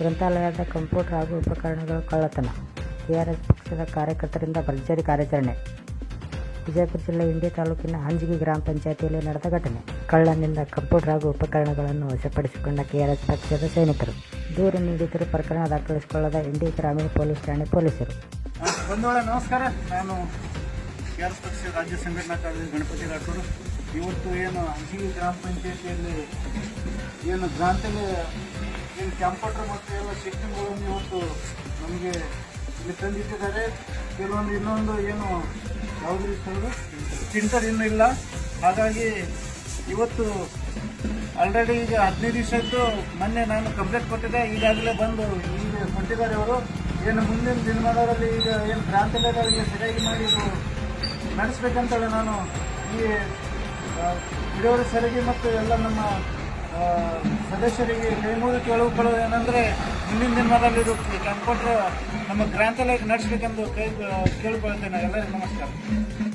ಗ್ರಂಥಾಲಯದ ಕಂಪ್ಯೂಟರ್ ಹಾಗೂ ಉಪಕರಣಗಳ ಕಳ್ಳತನ. ಟಿಆರ್ಎಸ್ ಪಕ್ಷದ ಕಾರ್ಯಕರ್ತರಿಂದ ಭರ್ಜರಿ ಕಾರ್ಯಾಚರಣೆ. ವಿಜಯಪುರ ಜಿಲ್ಲೆ ಇಂಡಿ ತಾಲೂಕಿನ ಹಂಜಗಿ ಗ್ರಾಮ ಪಂಚಾಯತಿಯಲ್ಲಿ ನಡೆದ ಘಟನೆ. ಕಳ್ಳನಿಂದ ಕಂಪ್ಯೂಟರ್ ಹಾಗೂ ಉಪಕರಣಗಳನ್ನು ವಶಪಡಿಸಿಕೊಂಡ ಕೆಆರ್ಎಸ್ ಪಕ್ಷದ ಸೈನಿಕರು. ದೂರು ನೀಡಿದರೂ ಪ್ರಕರಣ ದಾಖಲಿಸಿಕೊಳ್ಳದ ಇಂಡಿ ಗ್ರಾಮೀಣ ಪೊಲೀಸ್ ಠಾಣೆ ಪೊಲೀಸರು. ನಮಸ್ಕಾರ. ನಾನು ಕೆ ಆರ್ ಎಸ್ ಪಕ್ಷ ರಾಜ್ಯ ಸಂಘಟನಾ ಕಾರ್ಯದರ್ಶಿ ಗಣಪತಿ ರಾಠೋರು ಇವತ್ತು ಏನು ಹಂಚಿಗೆ ಗ್ರಾಮ ಪಂಚಾಯತಿಯಲ್ಲಿ ಏನು ಗ್ರಾಂತಲ್ಲಿ ಕಂಪ್ಯೂಟರ್ ಮತ್ತು ಎಲ್ಲ ಶಿಕ್ಷಣಗಳನ್ನು ಇವತ್ತು ನಮಗೆ ಇಲ್ಲಿ ತಂದಿಟ್ಟಿದ್ದಾರೆ. ಕೆಲವೊಂದು ಇನ್ನೊಂದು ಏನು ಯಾವುದೇ ಪ್ರಿಂಟರ್ ಇನ್ನೂ ಇಲ್ಲ. ಹಾಗಾಗಿ ಇವತ್ತು ಆಲ್ರೆಡಿ ಈಗ ಹದಿನೈದು ದಿವಸದ್ದು ಮೊನ್ನೆ ನಾನು ಕಂಪ್ಲೇಂಟ್ ಕೊಟ್ಟಿದ್ದೆ. ಈಗಾಗಲೇ ಬಂದು ಈಗ ಕೊಟ್ಟಿದ್ದಾರೆ ಅವರು. ಏನು ಮುಂದಿನ ದಿನಮಾನಗಳಲ್ಲಿ ಈಗ ಏನು ಗ್ರಾಂಥಾಲಯಗಳಿಗೆ ಸರಿಯಾಗಿ ಮಾಡಿ ಇದು ನಡೆಸ್ಬೇಕಂತೇಳಿ ನಾನು ಈ ವಿಡಿಯೋದ ಸರಿಗೆ ಮತ್ತು ಎಲ್ಲ ನಮ್ಮ ಸದಸ್ಯರಿಗೆ ಕೈ ಮುಗಿದು ಕೇಳಿಕೊಳ್ಳೋದು ಏನಂದರೆ ಮುಂದಿನ ದಿನಮಾನದಲ್ಲಿ ಇದು ಕಂಪ್ಯೂಟರ್ ನಮ್ಮ ಗ್ರಂಥಾಲಯಕ್ಕೆ ನಡೆಸಬೇಕೆಂದು ಕೈ ಕೇಳಿಕೊಳ್ತೇನೆ. ಎಲ್ಲರಿಗೂ ನಮಸ್ಕಾರ.